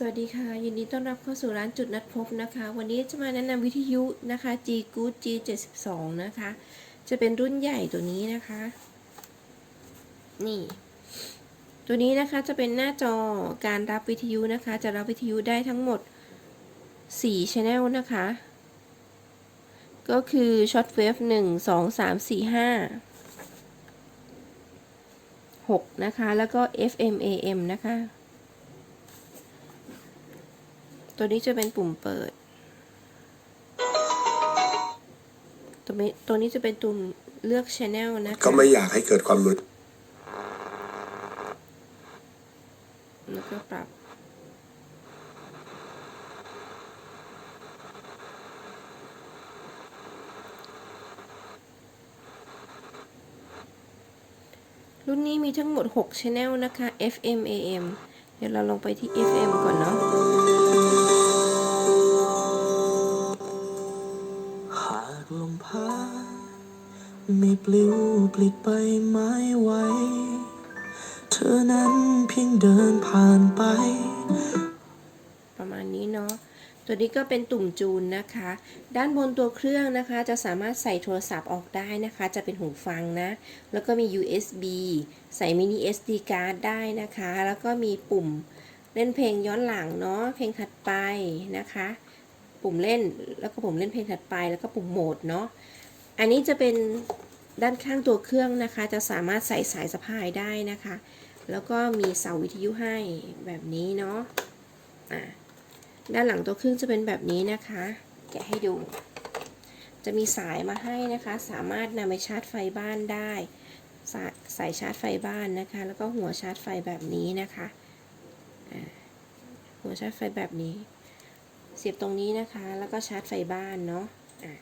สวัสดีค่ะ ยินดีต้อนรับเข้าสู่ร้านจุดนัดพบนะคะ วันนี้จะมาแนะนำวิทยุนะคะ G Good G 7 2นะคะ จะเป็นรุ่นใหญ่ตัวนี้นะคะ นี่ ตัวนี้นะคะจะเป็นหน้าจอการรับวิทยุนะคะ จะรับวิทยุได้ทั้งหมด4 channel นะคะ ก็คือ shortwave 1 2 3 4 5 6นะคะ แล้วก็ FM AM นะคะ ตัวนี้จะเป็นปุ่มเปิด ตัวนี้ตัวนี้จะเป็นตุ่มเลือก Channel นะคะก็ไม่อยากให้เกิดความรุนแล้วก็ปรับ รุ่นนี้มีทั้งหมด6 Channel นะคะ FM AM เดี๋ยวเราลงไปที่ FM ก่อนเนาะ ลมพัดไม่ปลิวปลิดไปไม้ไหวเธอนั้นเพียงเดินผ่านไป ประมาณนี้เนาะตัวนี้ก็เป็นตุ่มจูนนะคะ ด้านบนตัวเครื่องนะคะ จะสามารถใส่โทรศัพท์ออกได้นะคะ จะเป็นหูฟังนะ แล้วก็มี USB ใส่มินิ SD card ได้นะคะ แล้วก็มีปุ่มเล่นเพลงย้อนหลังเนาะเพลงถัดไปนะคะ ปุ่มเล่น แล้วก็ปุ่มเล่นเพลงถัดไป แล้วก็ปุ่มโหมดเนาะ อันนี้จะเป็นด้านข้างตัวเครื่องนะคะ จะสามารถใส่สายสะพายได้นะคะ แล้วก็มีเสาวิทยุให้แบบนี้เนาะอะด้านหลังตัวเครื่องจะเป็นแบบนี้นะคะ แกะให้ดู จะมีสายมาให้นะคะ สามารถนำไปชาร์จไฟบ้านได้สายสายชาร์จไฟบ้านนะคะ แล้วก็หัวชาร์จไฟแบบนี้นะคะหัวชาร์จไฟแบบนี้ เสียบตรงนี้นะคะ แล้วก็ชาร์จไฟบ้านเนาะะ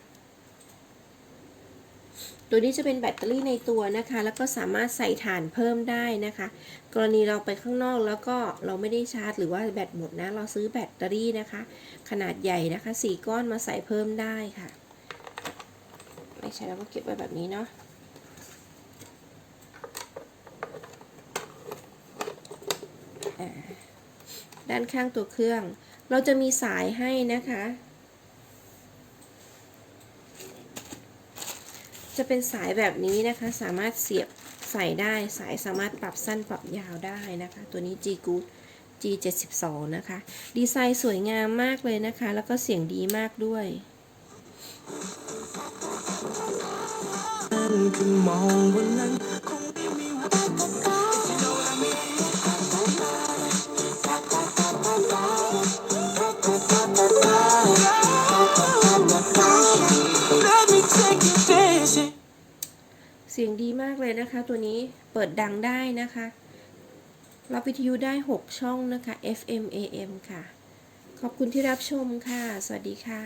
ตัวนี้จะเป็นแบตเตอรี่ในตัวนะคะ แล้วก็สามารถใส่ถ่านเพิ่มได้นะคะ กรณีเราไปข้างนอกแล้วก็เราไม่ได้ชาร์จ หรือว่าแบตหมดนะ เราซื้อแบตเตอรี่นะคะ ขนาดใหญ่นะคะสี่ก้อนมาใส่เพิ่มได้ค่ะ ไม่ใช่เราก็เก็บไว้แบบนี้เนาะด้านข้างตัวเครื่อง เราจะมีสายให้นะคะ จะเป็นสายแบบนี้นะคะ สามารถเสียบใส่ได้ สายสามารถปรับสั้นปรับยาวได้นะคะ ตัวนี้ G Good G 7 2นะคะ ดีไซน์สวยงามมากเลยนะคะ แล้วก็เสียงดีมากด้วยคือมองวันนั้นคงไม่มีวัน สียงดีมากเลยนะคะ ตัวนี้เปิดดังได้นะคะ รับวิทยุได้ 6 ช่องนะคะ FM AM ค่ะ ขอบคุณที่รับชมค่ะ สวัสดีค่ะ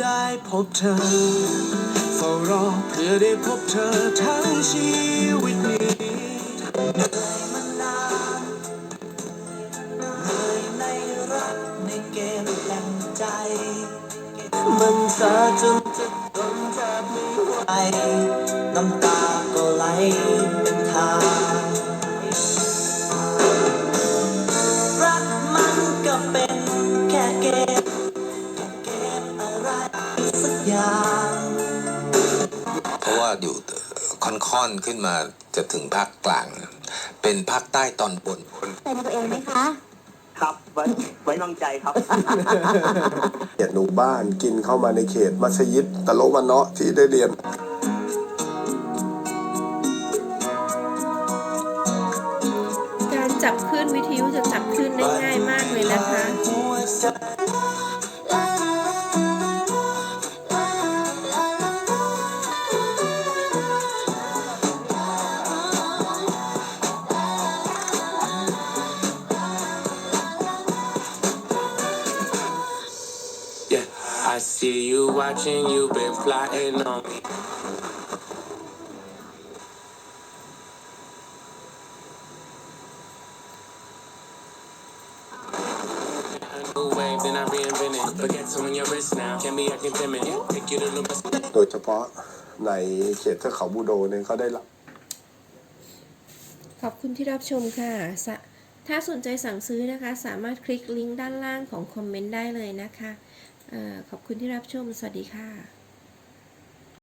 ได้พบเธอเฝ้ารอเพื่อได้พบเธอทั้งชีวิตนี้ มันซาจนสาจนจะทนแทบไม่ไหวน้ำตาก็ไหลเป็นทางรักมันก็เป็นแค่เกมแค่เกมอะไรสักอย่างเพราะว่าอยู่ ค่อนๆขึ้นมาจะถึงภาคกลาง เป็นภาคใต้ตอนบนเป็นตัวเองไหมคะ ครับ ไว้ไว้วางใจครับ เขตหมู่บ้านกินเข้ามาในเขตมัสยิดตะโลวันเนาะที่ได้เรียน I see you watching, you been flying on me. I knew wave, then I reinvented. Forget on your wrist now. Can't be acting timid. Take you to the best. โดยเฉพาะในเขตเทือกเขาบูโดเนี่ยเขาได้รับ ขอบคุณที่รับชมค่ะสะถ้าสนใจสั่งซื้อนะคะ สามารถคลิกลิงก์ด้านล่างของคอมเมนต์ได้เลยนะคะเออ ขอบคุณที่รับชม สวัสดีค่ะ